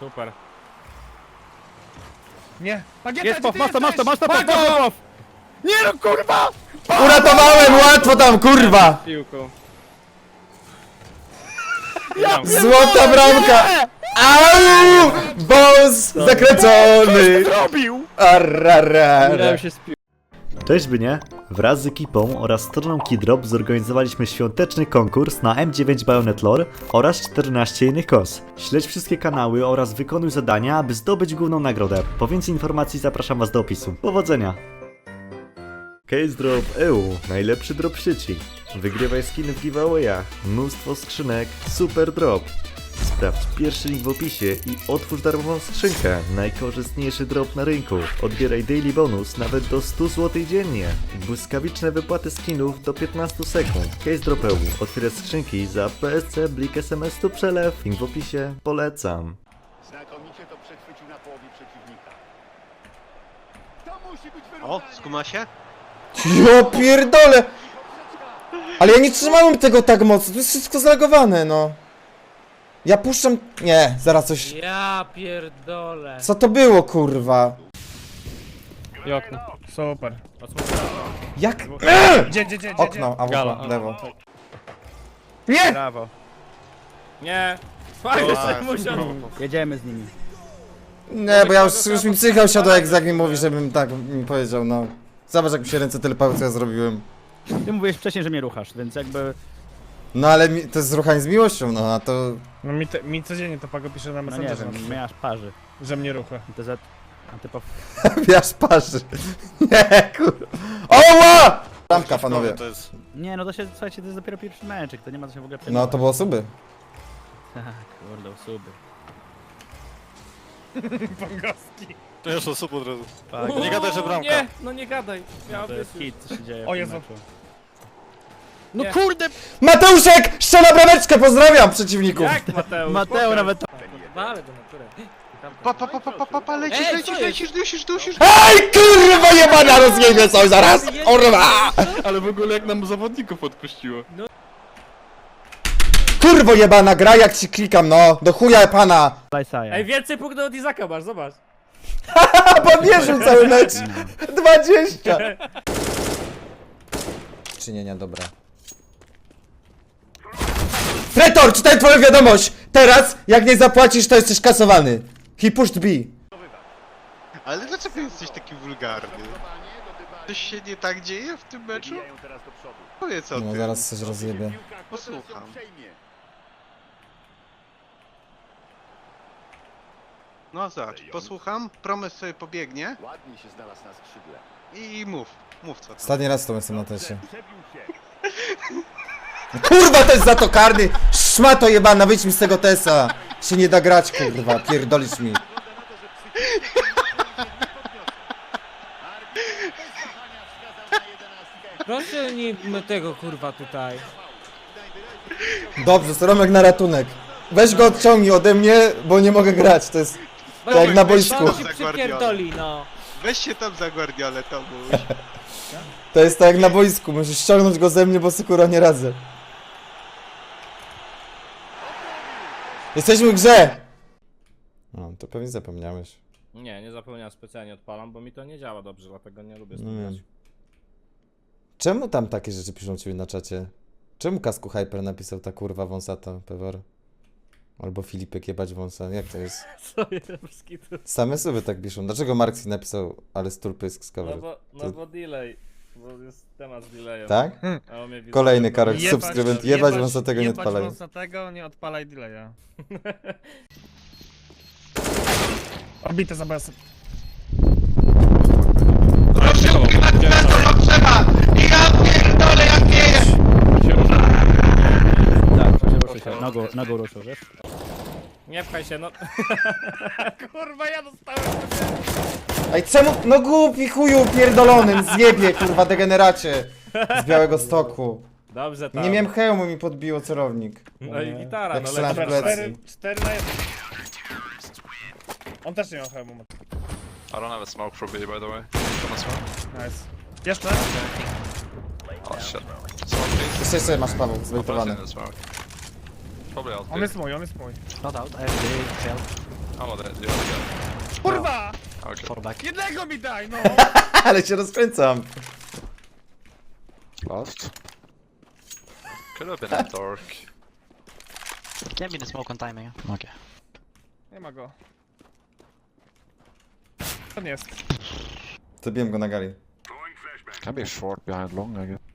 Super. Nie. Bagieta, Jest gdzie pow, ty masz to, masz to, masz to, pow, pow, pow! Nie no kurwa! Uratowałem, łatwo tam, kurwa! Piłką. Złota bramka! Au! Boss zakręcony! Robił! Arrarara. Udało się by nie! Wraz z ekipą oraz stroną Kidrop zorganizowaliśmy świąteczny konkurs na M9 Bayonet Lore oraz 14 innych kos. Śledź wszystkie kanały oraz wykonuj zadania, aby zdobyć główną nagrodę. Po więcej informacji zapraszam was do opisu. Powodzenia! Case Drop EU, najlepszy drop sieci. Wygrywaj skiny w giveawayach, mnóstwo skrzynek, super drop. Sprawdź pierwszy link w opisie i otwórz darmową skrzynkę. Najkorzystniejszy drop na rynku. Odbieraj daily bonus nawet do 100 zł dziennie. Błyskawiczne wypłaty skinów do 15 sekund. Case Drop EU. Otwieraj skrzynki za PSC, Blik SMS tu przelew. Link w opisie. Polecam. Znakomicie to przechwycił na połowie przeciwnika. To musi być O, skuma się? Jo pierdolę! Ale ja nie trzymałem tego tak mocno, to jest wszystko zlagowane, no. Ja puszczam... Nie, zaraz coś... Ja pierdolę. Co to było, kurwa? I okno. Super. Jak? Gdzie, gdzie, gdzie, gdzie? Okno, a Gala. w lewo. Nie! Brawo. Nie. Fajnie, musiał. Jedziemy z nimi. Nie, bo ja już, już mi psychał siadł, jak Zak mi mówi, żebym tak mi powiedział, no. Zobacz, jak mi się ręce telepały, co ja zrobiłem. Ty mówiłeś wcześniej, że mnie ruchasz, więc jakby... No ale mi, to jest ruchanie z miłością, no, a to... No mi, te, mi codziennie to Pago pisze na No nie Messengerze, wiem, mnie aż parzy. że mnie rucha. TZ... Antypow... Wiasz, parzy. Nie, kurwa. Oła! Bramka, panowie. To jest... Nie, no to się, słuchajcie, to jest dopiero pierwszy meczek, to nie ma co się w ogóle No, to było suby. Tak, kurde, suby. Pongowski. To już osób od razu. Tak, Nie gadaj, że bramka. Nie, no nie gadaj. Miał to jest hit, co się dzieje O tym Jezu. meczu. No kurde! Mateuszek! Strzela brameczkę, pozdrawiam przeciwników! Jak Mateusz? Mateo nawet... Wale do natury. Pa, pa, pa, pa, pa, pa, pa, lecisz, Ej, lecisz, jest? lecisz, dusisz, dusisz. Ej, kurwa jebana, rozjebie coś zaraz! Kurwa! Ale w ogóle jak nam zawodników odpuściło. Kurwo jebana, gra jak ci klikam, no! Do chuja pana! Ej, więcej punktów od Izaka masz, zobacz. A podwierzył cały mecz! 20! Czynienia, dobra. Pretor, czytaj twoją wiadomość! Teraz, jak nie zapłacisz, to jesteś kasowany. He pushed B. Ale dlaczego jesteś taki wulgarny? Coś się nie tak dzieje w tym meczu? Powiedz o No tym. zaraz coś rozjebie. Posłucham. No zobacz, posłucham, Promes sobie pobiegnie Ładnie się znalazł na skrzydle. i mów. Mów co tam. Ostatni raz to jestem na tesie. Przebił się. Kurwa, to jest za to karny! Szmato jebana, wyjdź mi z tego tesa! Się nie da grać, kurwa, pierdolisz mi. Proszę nie tego kurwa tutaj. Dobrze, Sromek na ratunek. Weź go odciągnij ode mnie, bo nie mogę grać, to jest... Tak jak na boisku. On się przypierdoli, no. Weź się tam za Guardiolę, Tomuś. To jest tak jak na boisku, musisz ściągnąć go ze mnie, bo sekura nie radzę. Jesteśmy w grze! No, to pewnie zapomniałeś. Nie, nie zapomniałem specjalnie odpalam, bo mi to nie działa dobrze, dlatego nie lubię wiem. Czemu tam takie rzeczy piszą ciebie na czacie? Czemu Kasku Hyper napisał ta kurwa wąsata, Pewor? Albo Filipek jebać wąsa, jak to jest? Co jest? Same sobie tak piszą. Dlaczego Marksi napisał, ale stulpysk z No cover? bo, no bo delay. Bo jest temat z delayem. Tak? A on mnie widzi- Kolejny karol Jebać- subskrybent, jebać jebać- wąsatego nie jebać odpalaj. wąsatego, nie odpalaj delaya. Obite za BS. Tak, się ruszy się, nogą, nogą ruszył, wiesz? Nie pchaj się, no. kurwa, ja dostałem. Ej, czemu? No głupi chuju pierdolonym, zjebie kurwa degeneracie z Białego Stoku. Dobrze, tam. Nie miałem hełmu, mi podbiło celownik. No i gitara, Jak no strzelam leci. w plecy. 4, 4 na 1. On też nie miał hełmu. I don't have a smoke for B, by the way. Smoke. Nice. Jeszcze? Oh shit. Smoke. Jeszcze, jeszcze masz Paweł, I'll zbejtowany. flash in the smoke. Probably out On B. jest mój, on jest mój. Not out, I have the shell. Oh, the, the other guy. Kurwa! Okay. Jednego mi daj, no! Ale się rozkręcam. Last. Could have been a dark. Can't be in the smoke on timing. Okay. Nie ma go. Nie jest. Zabiłem go na gali. Can be short behind long, I guess.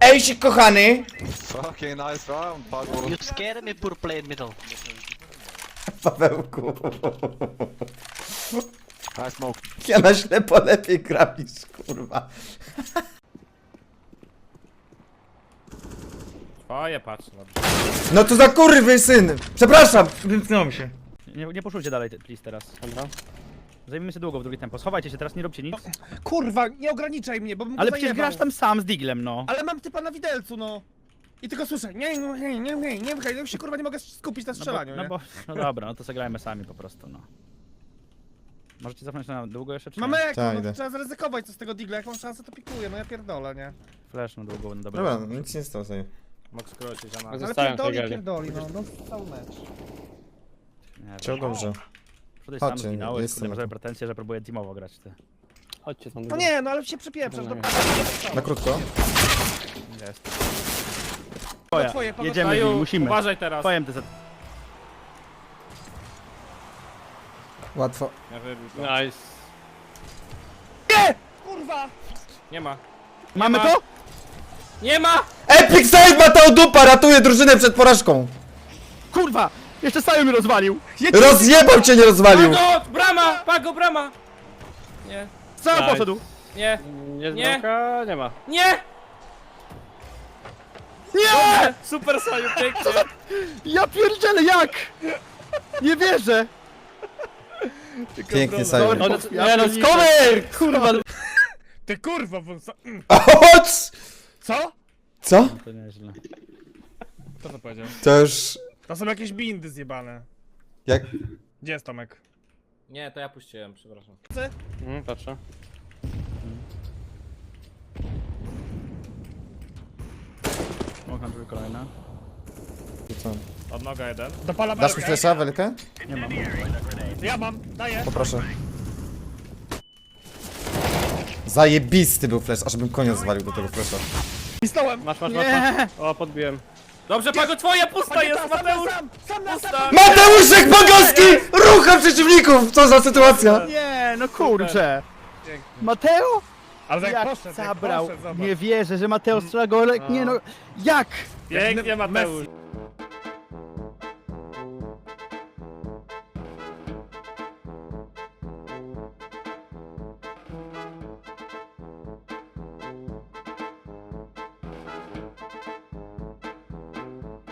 Ej, się kochany! Fucking nice round, Pago. You scared me, poor play in middle. Pawełku. Nice smoke. Ja na ślepo lepiej gram niż kurwa. Twoje patrz. No. No to za kurwy syn! Przepraszam! Wymknąłem się. Nie, nie poszujcie dalej, te- please, teraz. Dobra. Zajmijmy się długo w drugie tempo. Schowajcie się teraz, nie róbcie nic. Kurwa, nie ograniczaj mnie, bo bym go Ale przecież zajebał. grasz tam sam z Diglem, no. Ale mam typa na widelcu, no. I tylko słyszę, nie, nie, nie, nie, nie, nie, nie, się kurwa nie mogę skupić na No bo, strzelaniu, no nie? bo, no dobra, no to zagrajmy sami po prostu, no. Możecie cofnąć na długo jeszcze, czy Mamy nie? eko, Tak, no, idę. trzeba zaryzykować co z tego digla, jak mam szansę to pikuję, no ja pierdolę, nie? Flash na długo, no dobra. Dobra, nic nie stało sobie. Mógł skrócić, a. Ale pierdoli, pierdoli, no, no cały mecz. Nie, Ciął dobra. dobrze. Przodaj sam Chodźcie, zginąłeś, jestem kurde, na pretensje, że próbuję teamowo grać, ty. No nie, no ale się przepieprzasz, do Na krótko. Twoje, Twoja, jedziemy, Kaju, musimy. uważaj teraz. Ty za... Łatwo. Ja wybił to. Nice. Kurwa! Nie ma. Mamy ma. to? Nie ma! Epic Save Mateo Dupa ratuje drużynę przed porażką! Kurwa! Jeszcze Saju mi rozwalił! Rozjebał cię, nie rozwalił! Pago! Brama! Pago, brama! Nie. Sam poszedł! Nie. Nie. Nie. nie ma. Nie! Nie! Super Saju, pięknie. Ja pierdzielę, jak? Nie wierzę! Pięknie Saju. Ja no, cover! Kurwa! Ty kurwa, wąsa... mm. Chodź! Co? Co? To nieźle. Kto to powiedział? To już... To są jakieś bindy zjebane. Jak... Gdzie jest Tomek? Nie, to ja puściłem, przepraszam. Mogę drugi kolejna. Co? Od noga jeden. Dopala Dasz mi belkę. flesza, welkę? Nie mam. Ja mam, daję. Poproszę. Zajebisty był flash, aż bym konia zwalił do tego flasha. Pisnąłem. Masz, masz, Nie! O, podbiłem. Dobrze, Pago, twoja pusta jest, na Mateusz! sam, sam na sam. Pusta! Mateuszek Bogowski! Rucha przeciwników! Co za sytuacja! Nie, no kurczę! Mateo? Ale tak Jak poszedł, jak zabrał? poszedł, zobacz. Nie wierzę, że Mateo strzela go, ale nie no... Jak? Pięknie, Mateusz. Messi.